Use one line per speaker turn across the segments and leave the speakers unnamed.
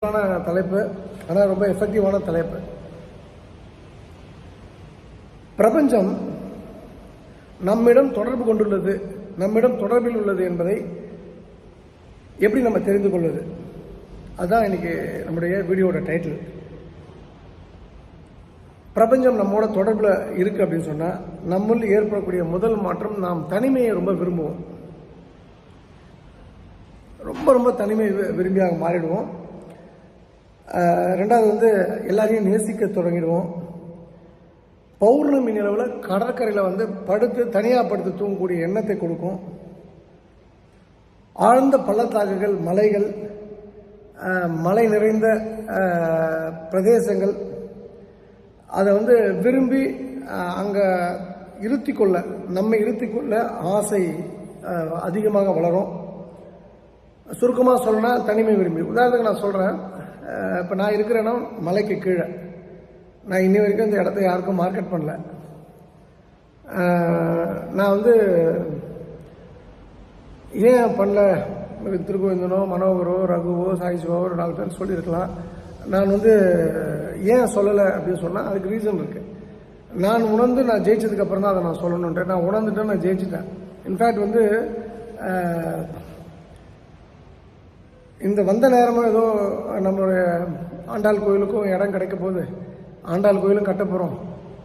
சிம்பிளான தலைப்பு ஆனால் ரொம்ப எஃபெக்டிவான தலைப்பு. பிரபஞ்சம் நம்மிடம் தொடர்பு கொண்டுள்ளது நம்மிடம் தொடர்பில் உள்ளது என்பதை எப்படி நம்ம தெரிந்து கொள்வது? அதுதான் இன்னைக்கு நம்முடைய வீடியோட டைட்டில் பிரபஞ்சம் நம்மோட தொடர்பில் இருக்கு அப்படின்னு சொன்னால் நம்முள் ஏற்படக்கூடிய முதல் மாற்றம் நாம் தனிமையை ரொம்ப விரும்புவோம். ரொம்ப ரொம்ப தனிமை விரும்பியாக மாறிடுவோம். ரெண்டாவது வந்து எல்லாரையும் நேசிக்க தொடங்கிடுவோம். பௌர்ணமி நிலவில் கடற்கரையில் வந்து படுத்து தனியாக படுத்து தூங்கக்கூடிய எண்ணத்தை கொடுக்கும். ஆழ்ந்த பள்ளத்தாக்குகள் மலைகள் மலை நிறைந்த பிரதேசங்கள் அதை வந்து விரும்பி அங்கே இருத்திக்கொள்ள நம்மை இருத்திக்கொள்ள ஆசை அதிகமாக வளரும். சுருக்கமாக சொல்லணும்னா தனிமை விரும்பி. உதாரணத்துக்கு நான் சொல்கிறேன் இப்போ நான் இருக்கிற இடம் மலைக்கு கீழே. நான் இன்னி வரைக்கும் இந்த இடத்த யாருக்கும் மார்க்கெட் பண்ணல. நான் வந்து ஏன் பண்ணல? திருக்கோவிந்தனோ மனோகரோ ரகுவோ சாயிசுவோ ஒரு நாலு பேர் சொல்லியிருக்கலாம். நான் வந்து ஏன் சொல்லலை அப்படின்னு சொன்னால் அதுக்கு ரீசன் இருக்குது நான் உணர்ந்து நான் ஜெயிச்சதுக்கப்புறம் தான் அதை நான் சொல்லணுன்றேன் நான் உணர்ந்துட்டேன் நான் ஜெயிச்சிட்டேன். இன்ஃபேக்ட் வந்து இந்த வந்த நேரமும் ஏதோ நம்மளுடைய ஆண்டாள் கோயிலுக்கும் இடம் கிடைக்க போகுது. ஆண்டாள் கோயிலும் கட்ட போகிறோம்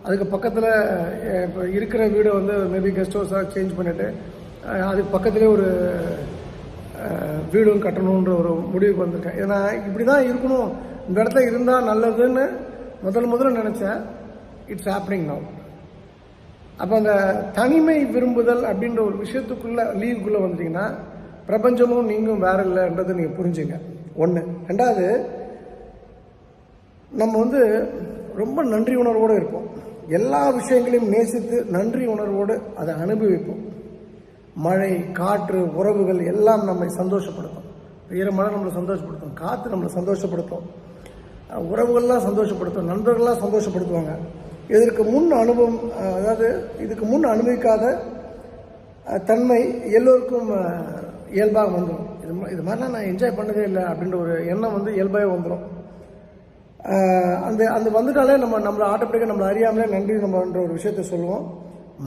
அதுக்கு பக்கத்தில் இப்போ இருக்கிற வீடு வந்து மேபி கெஸ்ட் ஹவுஸாக சேஞ்ச் பண்ணிவிட்டு அதுக்கு பக்கத்துலேயே ஒரு வீடும் கட்டணுன்ற ஒரு முடிவுக்கு வந்திருக்கேன். ஏன்னா இப்படி தான் இருக்கணும். இந்த இடத்துல இருந்தால் நல்லதுன்னு முதல் முதல்ல நினச்சேன். It's happening now. அப்போ அந்த தனிமை விரும்புதல் அப்படின்ற ஒரு விஷயத்துக்குள்ளே லீவுக்குள்ளே வந்துட்டிங்கன்னா பிரபஞ்சமும் நீங்களும் வேற இல்லைன்றதை நீங்கள் புரிஞ்சுங்க. ஒன்று ரெண்டாவது நம்ம வந்து ரொம்ப நன்றி உணர்வோடு இருப்போம். எல்லா விஷயங்களையும் நேசித்து நன்றி உணர்வோடு அதை அனுபவிப்போம். மழை காற்று உறவுகள் எல்லாம் நம்மை சந்தோஷப்படுத்தும். ஈரமழை நம்மளை சந்தோஷப்படுத்தும். காற்று நம்மளை சந்தோஷப்படுத்தும். உறவுகள்லாம் சந்தோஷப்படுத்தும். நண்பர்கள்லாம் சந்தோஷப்படுத்துவாங்க. இதற்கு முன் அனுபவம் அதாவது இதுக்கு முன் அனுபவிக்காத தன்மை எல்லோருக்கும் இயல்பாக வந்துடும் இது இது மாதிரிலாம் நான் என்ஜாய் பண்ணதே இல்லை அப்படின்ற ஒரு எண்ணம் வந்து இயல்பாகவே வந்துடும் அந்த அந்த வந்துட்டாலே நம்ம நம்மளை ஆட்டோமேட்டிக்காக நம்மளை அறியாமலே நன்றி நம்மன்ற ஒரு விஷயத்த சொல்லுவோம்.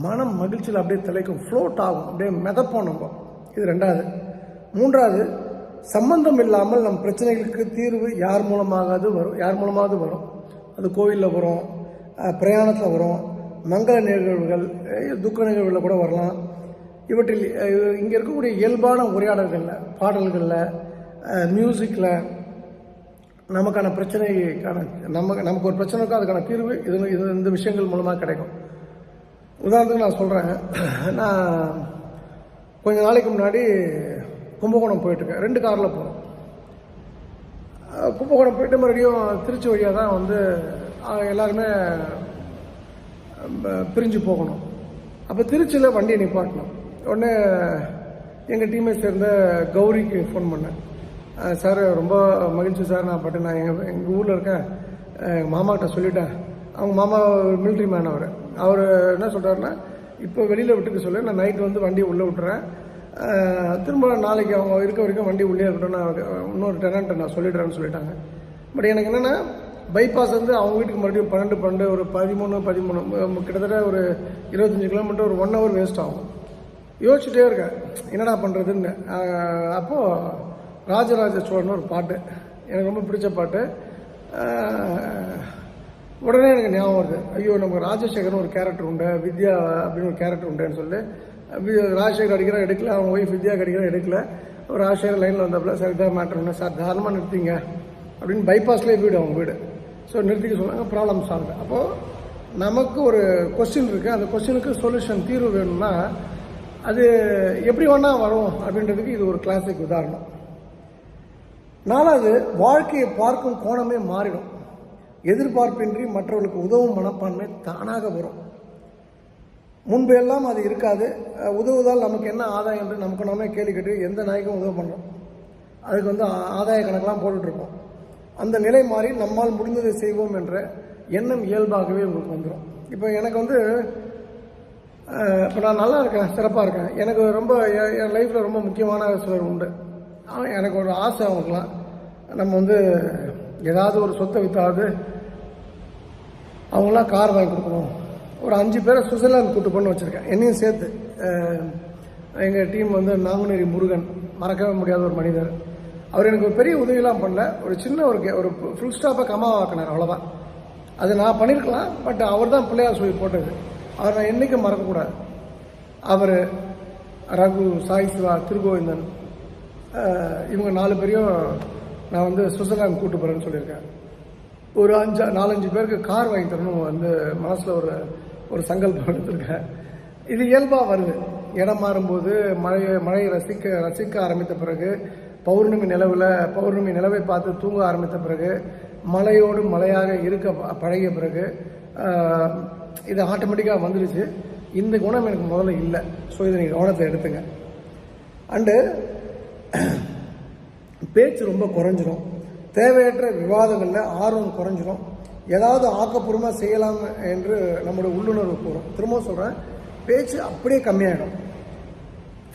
மனம் மகிழ்ச்சியில் அப்படியே தலைக்கும் ஃப்ளோட் ஆகும் அப்படியே மிதப்போம் நம்ம. இது ரெண்டாவது. மூன்றாவது சம்பந்தம் இல்லாமல் நம் பிரச்சனைகளுக்கு தீர்வு யார் மூலமாகாது வரும் யார் மூலமாவது வரும். அது கோவிலில் வரும் பிரயாணத்தில் வரும். மங்கள நிகழ்வுகள் துக்க நிகழ்வுகளில் கூட வரலாம். இவற்றில் இங்கே இருக்கக்கூடிய இயல்பான உரையாடல்களில் பாடல்களில் மியூசிக்கில் நமக்கான பிரச்சனைக்கான நம்ம நமக்கு ஒரு பிரச்சனை இருக்கோ அதுக்கான தீர்வு இது இது இந்த விஷயங்கள் மூலமாக கிடைக்கும். உதாரணத்துக்கு நான் சொல்கிறேன் நான் கொஞ்ச நாளைக்கு முன்னாடி கும்பகோணம் போயிட்டுருக்கேன். ரெண்டு காரில் போகிறோம் கும்பகோணம் போயிட்டு மறுபடியும் திருச்சி வழியாக தான் வந்து எல்லாருமே பிரிஞ்சு போகணும். அப்போ திருச்சியில் வண்டியை நிப்பாட்டணும். உடனே எங்கள் டீமை சேர்ந்த கௌரிக்கு ஃபோன் பண்ணேன். சார் ரொம்ப மகிழ்ச்சி சார் நான் பட்டு நான் எங்கள் எங்கள் ஊரில் இருக்கேன். எங்கள் மாமாக்கிட்ட சொல்லிட்டேன். அவங்க மாமா ஒரு மிலிட்ரி மேன் அவர். அவர் என்ன சொல்கிறாருன்னா இப்போ வெளியில் விட்டுக்க சொல்லு. நான் நைட் வந்து வண்டியை உள்ளே விட்டுறேன். திரும்ப நாளைக்கு அவங்க இருக்க வரைக்கும் வண்டி உள்ளே இருக்கட்டும். நான் இன்னொரு டெனண்ட்டை நான் சொல்லிடுறேன்னு சொல்லிட்டாங்க. பட் எனக்கு என்னென்னா பைபாஸ் வந்து அவங்க வீட்டுக்கு மறுபடியும் பன்னெண்டு பன்னெண்டு ஒரு பதிமூணு பதிமூணு கிட்டத்தட்ட ஒரு இருபத்தஞ்சி கிலோமீட்டர் ஒரு ஒன் ஹவர் வேஸ்ட் ஆகும். யோசிச்சுட்டே இருக்கேன். என்னடா பண்ணுறதுன்னு அப்போது ராஜராஜ சோழன் ஒரு பாட்டு. எனக்கு ரொம்ப பிடிச்ச பாட்டு. உடனே எனக்கு ஞாபகம் வருது. ஐயோ நம்ம ராஜசேகர்னு ஒரு கேரக்டர் உண்டு வித்யா அப்படின்னு ஒரு கேரக்டர் உண்டுன்னு சொல்லி. ராஜசேகர் அடிக்கிற எடுக்கல. அவங்க ஒய்ஃப் வித்யா அடிக்கிற எடுக்கல. ஒரு ராஜசேகர் லைனில் வந்தப்பல சார் இதான் ஒன்று சார் தாராளமாக நிறுத்திங்க. அப்படின்னு பைபாஸ்லேயே வீடு அவங்க வீடு. ஸோ நிறுத்திக்க சொன்னாங்க ப்ராப்ளம் சால்வ் அப்போது நமக்கு ஒரு கொஸ்டின் இருக்குது அந்த கொஸ்டினுக்கு சொல்யூஷன் தீர்வு வேணும்னா அது எப்படி வேணால் வரும் அப்படின்றதுக்கு இது ஒரு கிளாசிக் உதாரணம். நாலாவது வாழ்க்கையை பார்க்கும் கோணமே மாறிடும். எதிர்பார்ப்பின்றி மற்றவர்களுக்கு உதவும் மனப்பான்மை தானாக வரும். முன்பு எல்லாம் அது இருக்காது. உதவுதால் உதவுவதால் நமக்கு என்ன ஆதாயம் என்று நமக்கு நாமே கேள்வி கேட்டு எந்த நாய்க்கும் உதவு பண்ணுறோம் அதுக்கு வந்து ஆதாய கணக்கெலாம் போட்டுட்ருக்கோம் அந்த நிலை மாறி நம்மால் முடிந்ததை செய்வோம் என்ற எண்ணம் இயல்பாகவே உங்களுக்கு வந்துடும் இப்போ எனக்கு வந்து இப்போ நான் நல்லா இருக்கேன் சிறப்பாக இருக்கேன். எனக்கு ரொம்ப என் லைஃப்பில் ரொம்ப முக்கியமான சிலர் உண்டு. அவன் எனக்கு ஒரு ஆசை அவங்களுக்குலாம் நம்ம வந்து ஏதாவது ஒரு சொத்தை விற்றாது அவங்களாம் கார் வாங்கி கொடுக்கணும். ஒரு அஞ்சு பேரை சுவிட்சர்லாந்து கூட்டு பண்ண வச்சுருக்கேன். என்னையும் சேர்த்து. எங்கள் டீம் வந்து நாங்குநேரி முருகன். மறக்கவே முடியாத ஒரு மனிதர். அவர் எனக்கு ஒரு பெரிய உதவியெல்லாம் பண்ணல ஒரு சின்ன ஒரு கே- ஒரு ஃபுல் ஸ்டாப்பை கமாவாக்கினார் அவ்வளோதான் அது நான் பண்ணியிருக்கலாம் பட் அவர் தான் பிள்ளையார் சொல்லி போட்டது. அவர் நான் என்றைக்கும் மறக்கக்கூடாது. அவர் ரகு சாய் சிவா திருகோவிந்தன் இவங்க நாலு பேரையும் நான் வந்து சுவிட்சர்லாந்து கூட்டு போகிறேன்னு சொல்லியிருக்கேன் ஒரு அஞ்சு நாலஞ்சு பேருக்கு கார் வாங்கி தரணும் வந்து மனசில் ஒரு ஒரு சங்கல்பம் எடுத்திருக்கேன் இது இயல்பாக வருது. இடம் மாறும்போது மழையை மழையை ரசிக்க ரசிக்க ஆரம்பித்த பிறகு பௌர்ணமி நிலவில் பௌர்ணமி நிலவை பார்த்து தூங்க ஆரம்பித்த பிறகு மலையோடு மலையாக இருக்க ப- பழகிய பிறகு இது ஆட்டோமேட்டிக்காக வந்துடுச்சு இந்த குணம் எனக்கு முதல்ல இல்லை. ஸோ இதை நீங்கள் கவனத்தை எடுத்துங்க. அண்டு பேச்சு ரொம்ப குறைஞ்சிரும். தேவையற்ற விவாதங்களில் ஆர்வம் குறைஞ்சிரும். ஏதாவது ஆக்கப்பூர்வமாக செய்யலாம் என்று நம்முடைய உள்ளுணர்வு கூறும். திரும்ப சொல்கிறேன் பேச்சு அப்படியே கம்மியாயிடும்.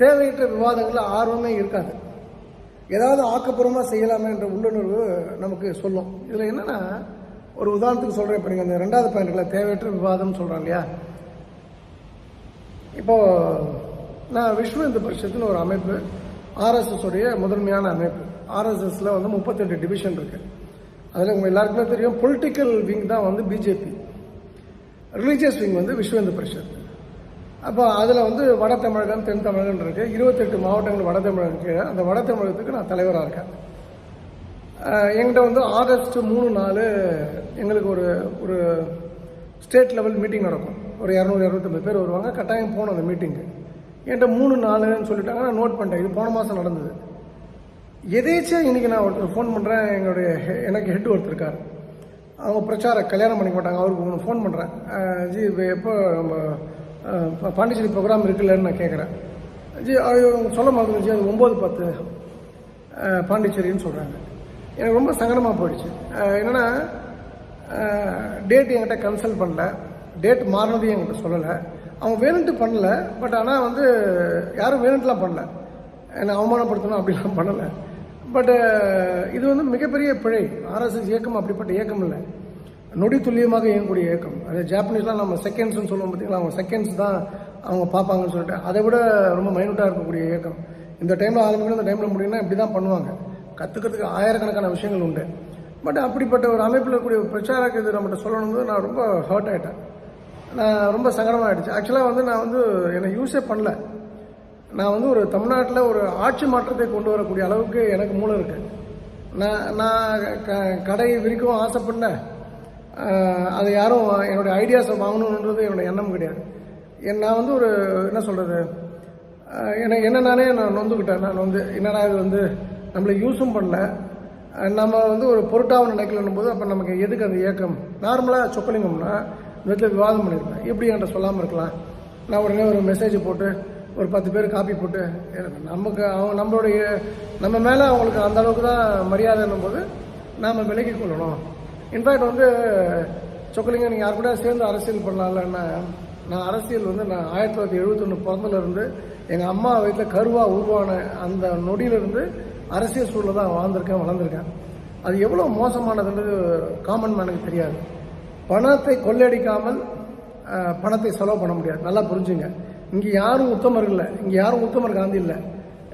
தேவையற்ற விவாதங்களில் ஆர்வமே இருக்காது. ஏதாவது ஆக்கப்பூர்வமாக செய்யலாமே என்ற உள்ளுணர்வு நமக்கு சொல்லும். இதில் என்னென்னா ஒரு உதாரணத்துக்கு சொல்கிறேன் இப்போ நீங்கள் அந்த ரெண்டாவது பாயிண்ட்ல தேவையற்ற விவாதம்னு சொல்கிறோம் இல்லையா? இப்போ நான் விஷ்ணு இந்து பரிஷத்துன்னு ஒரு அமைப்பு ஆர்எஸ்எஸ் உடைய முதன்மையான அமைப்பு. ஆர்எஸ்எஸ்ல வந்து முப்பத்தெட்டு டிவிஷன் இருக்கு. அதில் உங்கள் எல்லாருக்குமே தெரியும் பொலிட்டிக்கல் விங் தான் வந்து பிஜேபி. ரிலீஜியஸ் விங் வந்து விஸ்வ இந்து பரிஷத். அப்போ அதில் வந்து வட தமிழகம் தென் தமிழகம் இருக்கு. இருபத்தெட்டு மாவட்டங்கள் வட தமிழகம் கீழே. அந்த வட தமிழகத்துக்கு நான் தலைவராக இருக்கேன். எங்கிட்ட வந்து ஆகஸ்ட் மூணு நாலு எங்களுக்கு ஒரு ஒரு ஸ்டேட் லெவல் மீட்டிங் நடக்கும். ஒரு இரநூறு இரநூத்தம்பது பேர் வருவாங்க. கட்டாயம் போகணும் அந்த மீட்டிங்கு என்கிட்ட மூணு நாலுன்னு சொல்லிட்டாங்க. நான் நோட் பண்ணிட்டேன். இது போன மாதம் நடந்தது. எதேச்சியாக இன்னைக்கு நான் ஒருத்தர் ஃபோன் பண்ணுறேன் எங்களுடைய எனக்கு ஹெட் ஒருத்தர் இருக்கார். அவங்க பிரச்சார கல்யாணம் பண்ணிக்க மாட்டாங்க. அவருக்கு ஒன்று ஃபோன் பண்ணுறேன் ஜி இப்போ எப்போ நம்ம பாண்டிச்சேரி ப்ரோக்ராம் இருக்குல்லன்னு நான் கேட்குறேன் ஜி அது அவங்க சொல்ல மாட்டேங்குது ஜி அது ஒம்பது பத்து பாண்டிச்சேரின்னு சொல்கிறாங்க எனக்கு ரொம்ப சங்கடமாக போயிடுச்சு. என்னென்னா டேட் என்கிட்ட கன்சல்ட் பண்ணல. டேட் மாறினதையும் என்கிட்ட சொல்லலை. அவங்க வேணுன்ட்டு பண்ணல பட் ஆனால் வந்து யாரும் வேணுன்ட்டுலாம் பண்ணல. என்னை அவமானப்படுத்தணும் அப்படிலாம் பண்ணலை. பட் இது வந்து மிகப்பெரிய பிழை. ஆர்எஸ்எஸ் இயக்கம் அப்படிப்பட்ட இயக்கம் இல்லை. நொடி துல்லியமாக இயங்கக்கூடிய இயக்கம். அது ஜாப்பனீஸ்லாம் நம்ம செகண்ட்ஸ்னு சொல்லுவோம் பார்த்தீங்களா அவங்க செகண்ட்ஸ் தான் அவங்க பார்ப்பாங்கன்னு சொல்லிட்டு அதை விட ரொம்ப மைனூட்டாக இருக்கக்கூடிய இயக்கம். இந்த டைமில் ஆரம்பிக்கணும் இந்த டைமில் முடியும்னா இப்படி தான் பண்ணுவாங்க. கற்றுக்கிறதுக்கு ஆயிரக்கணக்கான விஷயங்கள் உண்டு. பட் அப்படிப்பட்ட ஒரு அமைப்பில் இருக்கக்கூடிய பிரச்சாரக்கு இது நம்மகிட்ட சொல்லணும்னு நான் ரொம்ப ஹர்ட் ஆகிட்டேன் நான் ரொம்ப சங்கடமாயிடுச்சு. ஆக்சுவலாக வந்து நான் வந்து என்னை யூஸே பண்ணல. நான் வந்து ஒரு தமிழ்நாட்டில் ஒரு ஆட்சி மாற்றத்தை கொண்டு வரக்கூடிய அளவுக்கு எனக்கு மூளை இருக்குது நான் நான் க கடை விரிக்கவும் ஆசைப்படல அது அதை யாரும் என்னுடைய ஐடியாஸை வாங்கணுன்றது என்னோடய எண்ணம் கிடையாது. என் நான் வந்து ஒரு என்ன சொல்கிறது எனக்கு என்ன நானே நான் நொந்துக்கிட்டேன் நான் வந்து என்னடா இது வந்து நம்மளை யூஸும் பண்ணல. நம்ம வந்து ஒரு பொருட்டாவும் நினைக்கலன்னும் போது அப்போ நமக்கு எதுக்கு அந்த இயக்கம் நார்மலாக சொக்கலிங்கம்னா இந்த இடத்துல விவாதம் பண்ணியிருப்பேன் எப்படி என்கிட்ட சொல்லாமல் இருக்கலாம்? நான் உடனே ஒரு மெசேஜ் போட்டு ஒரு பத்து பேர் காப்பி போட்டு நமக்கு அவங்க நம்மளுடைய நம்ம மேலே அவங்களுக்கு அந்த அளவுக்கு தான் மரியாதைன்னும் போது நாம் விலகி கொள்ளணும். இன்ஃபேக்ட் வந்து சொக்கலிங்க நீங்கள் யார் கூட சேர்ந்து அரசியல் பண்ணலாம்லன்னா நான் அரசியல் வந்து நான் ஆயிரத்தி தொள்ளாயிரத்தி எழுபத்தொன்று பிறந்தலேருந்து எங்கள் அம்மா வயிற்றில் கருவாக உருவான அந்த நொடியிலிருந்து அரசியல் சூழலில் தான் வாழ்ந்திருக்கேன் வளர்ந்துருக்கேன். அது எவ்வளோ மோசமானதுன்றது காமன் மேனுக்கு தெரியாது. பணத்தை கொள்ளையடிக்காமல் பணத்தை செலவு பண்ண முடியாது. நல்லா புரிஞ்சுங்க. இங்கே யாரும் உத்தமர் இல்லை. இங்கே யாரும் உத்தமர் காந்தி இல்லை.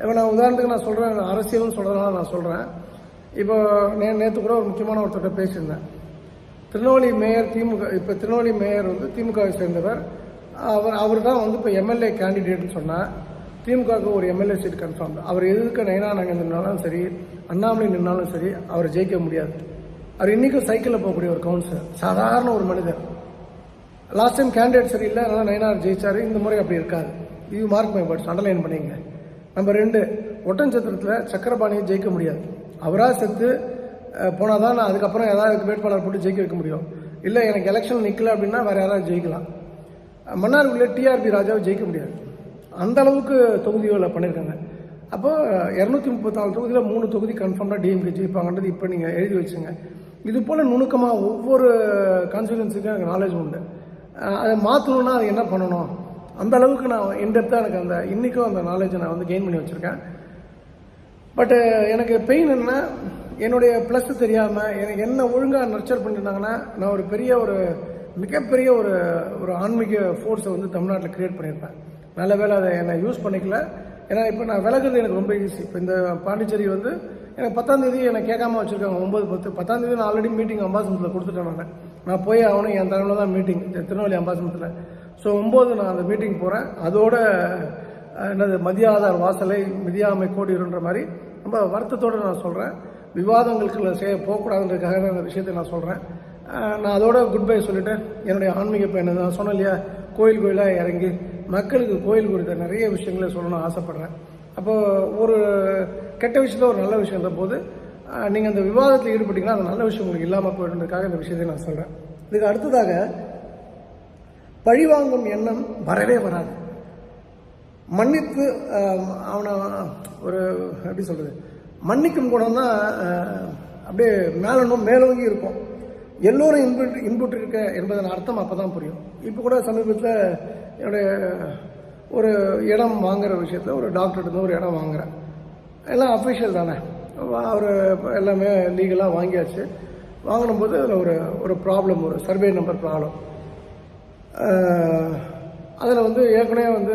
இப்போ நான் உதாரணத்துக்கு நான் சொல்கிறேன் அரசியல்னு சொல்கிறதுனால நான் சொல்கிறேன் இப்போ நே நேற்று கூட ஒரு முக்கியமான ஒருத்தர்கிட்ட பேசியிருந்தேன். திருநெல்வேலி மேயர் திமுக இப்போ திருநெல்வேலி மேயர் வந்து திமுகவை சேர்ந்தவர். அவர் அவர் தான் வந்து இப்போ எம்எல்ஏ கேண்டிடேட்னு சொன்னால் திமுகவுக்கு ஒரு எம்எல்ஏ சீட் கன்ஃபார்ம் அவர் எதுக்கு நயனா நாங்கள் நின்னாலும் சரி அண்ணாமலை நின்னாலும் சரி அவர் ஜெயிக்க முடியாது. அவர் இன்றைக்கும் சைக்கிளில் போகக்கூடிய ஒரு கவுன்சிலர் சாதாரண ஒரு மனிதர். லாஸ்ட் டைம் கேண்டிடேட் சரியில்லை அதனால் நயனார் ஜெயிச்சாரு. இந்த முறை அப்படி இருக்காது. இது மார்க் மை வேர்ட்ஸ் அண்டர்லைன் பண்ணிங்க. நம்பர் ரெண்டு ஒட்டன்சத்திரத்தில் சக்கரபாணியை ஜெயிக்க முடியாது. அவராக செத்து போனால் தான் நான் அதுக்கப்புறம் ஏதாவது வேட்பாளர் போட்டு ஜெயிக்க வைக்க முடியும். இல்லை எனக்கு எலெக்ஷன் நிற்கல அப்படின்னா வேறு யாராவது ஜெயிக்கலாம். மன்னார்குடியில் டிஆர்பி ராஜாவை ஜெயிக்க முடியாது. அந்த அளவுக்கு தொகுதிகளை பண்ணியிருக்காங்க அப்போ இரநூத்தி முப்பத்தாலு தொகுதியில் மூணு தொகுதி கன்ஃபார்மாக டிஎம்கே ஜெயிப்பாங்கன்றது இப்போ நீங்கள் எழுதி வச்சுங்க இது போல் நுணுக்கமாக ஒவ்வொரு கான்ஸ்டியூன்சிக்கும் எனக்கு நாலேஜ் உண்டு. அதை மாற்றணும்னா அது என்ன பண்ணணும்? அந்த அளவுக்கு நான் இன்டெப்த்தாக எனக்கு அந்த இன்றைக்கும் அந்த நாலேஜை நான் வந்து கெயின் பண்ணி வச்சுருக்கேன். பட்டு எனக்கு பெயின் என்ன என்னுடைய ப்ளஸ் தெரியாமல் எனக்கு என்ன ஒழுங்காக நர்ச்சர் பண்ணியிருந்தாங்கன்னா நான் ஒரு பெரிய ஒரு மிகப்பெரிய ஒரு ஒரு ஆன்மீக ஃபோர்ஸை வந்து தமிழ்நாட்டில் க்ரியேட் பண்ணியிருப்பேன் நல்ல வேளை அதை என்னை யூஸ் பண்ணிக்கல. ஏன்னா இப்போ நான் விலகுறது எனக்கு ரொம்ப ஈஸி இப்போ இந்த பாண்டிச்சேரி வந்து எனக்கு பத்தாந்தேதி என்னை கேட்காம வச்சுருக்காங்க ஒம்பது பத்து. பத்தாந்தேதி நான் ஆல்ரெடி மீட்டிங் அம்பாசமத்தில் கொடுத்துட்டேன் நான். நான் போய் ஆகணும் என் தலைமையில் தான் மீட்டிங் திருநெல்வேலி அம்பாசமத்தில் ஸோ ஒம்பது நான் அந்த மீட்டிங் போகிறேன் அதோட என்னது மதிய ஆதார் வாசலை மிதியாமை கோடிடுன்ற மாதிரி ரொம்ப வருத்தத்தோடு நான் சொல்கிறேன் விவாதங்களுக்கு செய்ய போகக்கூடாதுன்றதுக்காக அந்த விஷயத்தை நான் சொல்கிறேன் நான் அதோட குட் பை சொல்லிவிட்டு என்னுடைய ஆன்மீக பயணம் நான் சொன்னேன் இல்லையா? கோயில் கோயிலாக இறங்கி மக்களுக்கு கோயில் குறித்த நிறைய விஷயங்களை சொல்லணும்னு ஆசைப்பட்றேன். அப்போது ஒரு கெட்ட விஷயத்த ஒரு நல்ல விஷயம் போது நீங்கள் அந்த விவாதத்தில் ஈடுபட்டீங்கன்னா அந்த நல்ல விஷயம் உங்களுக்கு இல்லாமல் போயிடுன்றதுக்காக இந்த விஷயத்தை நான் சொல்கிறேன் இதுக்கு அடுத்ததாக பழிவாங்கும் எண்ணம் வரவே வராது. மன்னித்து அவனை ஒரு எப்படி சொல்கிறது மன்னிக்கும் குணம் தான் அப்படியே மேலனும் மேலோங்கி இருக்கும். எல்லோரும் இன்புட் இன்புட் இருக்க என்பதன் அர்த்தம் அப்போ தான் புரியும். இப்போ கூட சமீபத்தில் என்னுடைய ஒரு இடம் வாங்குற விஷயத்தில் ஒரு டாக்டர்கிட்ட ஒரு இடம் வாங்குகிறேன் எல்லாம் அஃபிஷியல் தானே. அவர் எல்லாமே லீகலாக வாங்கியாச்சு. வாங்கினும்போது அதில் ஒரு ஒரு ப்ராப்ளம் ஒரு சர்வே நம்பர் ப்ராப்ளம் அதில் வந்து ஏற்கனவே வந்து